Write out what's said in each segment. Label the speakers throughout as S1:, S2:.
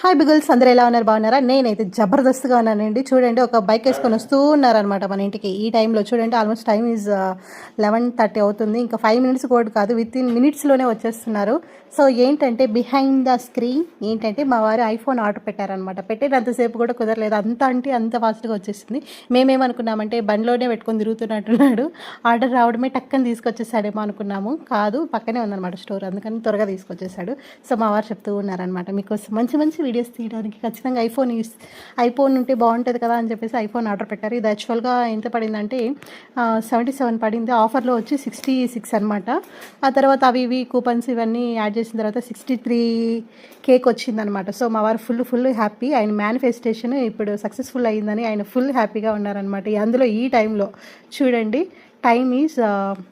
S1: Hi బిగుల్స్ అందరూ ఎలా ఉన్నారు? బాగున్నారా? నేనైతే జబర్దస్త్గా ఉన్నానండి. చూడండి ఒక బైక్ వేసుకొని వస్తూ ఉన్నారనమాట మన ఇంటికి. ఈ టైంలో చూడండి almost time is eleven thirty అవుతుంది. ఇంకా ఫైవ్ మినిట్స్ కూడా కాదు విత్ ఇన్ మినిట్స్లోనే వచ్చేస్తున్నారు. సో ఏంటంటే బిహైండ్ ద స్క్రీన్ ఏంటంటే మా వారు ఐఫోన్ ఆర్డర్ పెట్టారనమాట పెట్టేటంతసేపు కూడా కుదరలేదు. అంత అంటే అంత ఫాస్ట్గా వచ్చేసింది. మేమేమనుకున్నామంటే బండిలోనే పెట్టుకొని తిరుగుతున్నట్టున్నాడు. ఆర్డర్ రావడమే టక్కని తీసుకొచ్చేసాడేమో అనుకున్నాము. కాదు పక్కనే ఉందన్నమాట స్టోర్. అందుకని త్వరగా తీసుకొచ్చేసాడు. సో మా వారు చెప్తూ ఉన్నారనమాట మీకోసం మంచి మంచి వీడియోస్ తీయడానికి ఖచ్చితంగా ఐఫోన్ యూస్ ఐఫోన్ ఉంటే బాగుంటుంది కదా అని చెప్పేసి ఐఫోన్ ఆర్డర్ పెట్టారు. ఇది యాక్చువల్గా ఎంత పడిందంటే సెవెంటీ సెవెన్ పడింది. ఆఫర్లో వచ్చి సిక్స్టీ సిక్స్ అనమాట ఆ తర్వాత అవి ఇవి కూపన్స్ ఇవన్నీ యాడ్ చేసిన తర్వాత సిక్స్టీ త్రీ కేక్ వచ్చిందనమాట సో మా వారు ఫుల్ ఫుల్ హ్యాపీ. ఆయన మేనిఫెస్టేషన్ ఇప్పుడు సక్సెస్ఫుల్ అయ్యిందని ఆయన ఫుల్ హ్యాపీగా ఉన్నారనమాట అందులో ఈ టైంలో చూడండి. టైం ఈజ్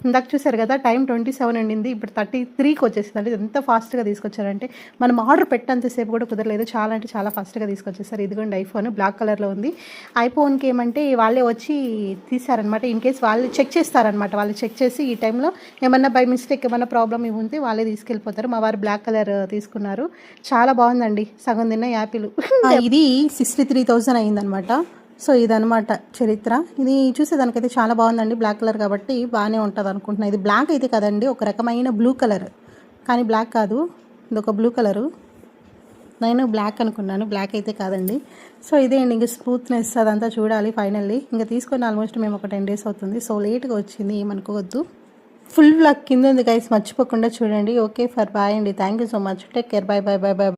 S1: ఇందాక చూసారు కదా టైం ట్వంటీ సెవెన్ ఉండింది ఇప్పుడు థర్టీ త్రీకి వచ్చేసింది అంటే ఎంత ఫాస్ట్గా తీసుకొచ్చారంటే మనం ఆర్డర్ పెట్టేంతసేపు కూడా కుదరలేదు. చాలా అంటే చాలా ఫాస్ట్గా తీసుకొచ్చేసారు. ఇదిగోండి ఐఫోన్ బ్లాక్ కలర్లో ఉంది. ఐఫోన్కి ఏమంటే వాళ్ళే వచ్చి తీసారనమాట ఇన్ కేస్ వాళ్ళు చెక్ చేస్తారనమాట వాళ్ళు చెక్ చేసి ఈ టైంలో ఏమన్నా బై మిస్టేక్ ఏమన్నా ప్రాబ్లం ఇవి ఉంటే వాళ్ళే తీసుకెళ్ళిపోతారు. మా వారు బ్లాక్ కలర్ తీసుకున్నారు. చాలా బాగుందండి. సగం తిన్న యాపిల్. ఇది సిక్స్టీ త్రీ థౌజండ్ అయిందనమాట సో ఇదనమాట చరిత్ర. ఇది చూసేదానికైతే చాలా బాగుందండి బ్లాక్ కలర్ కాబట్టి బాగానే ఉంటుంది అనుకుంటున్నా ఇది బ్లాక్ అయితే కదండి ఒక రకమైన బ్లూ కలర్ కానీ బ్లాక్ కాదు ఇది ఒక బ్లూ కలరు నేను బ్లాక్ అనుకున్నాను బ్లాక్ అయితే కాదండి. సో ఇదే అండి ఇంకా స్మూత్నెస్ అదంతా చూడాలి ఫైనల్లీ ఇంకా తీసుకొని ఆల్మోస్ట్ మేము ఒక టెన్ డేస్ అవుతుంది. సో లేట్గా వచ్చింది ఏమనుకోవద్దు ఫుల్ బ్లాక్ కింద ఉంది గైస్ మర్చిపోకుండా చూడండి. ఓకే ఫర్ బాయ్ అండి. Thank you so much take care bye bye bye bye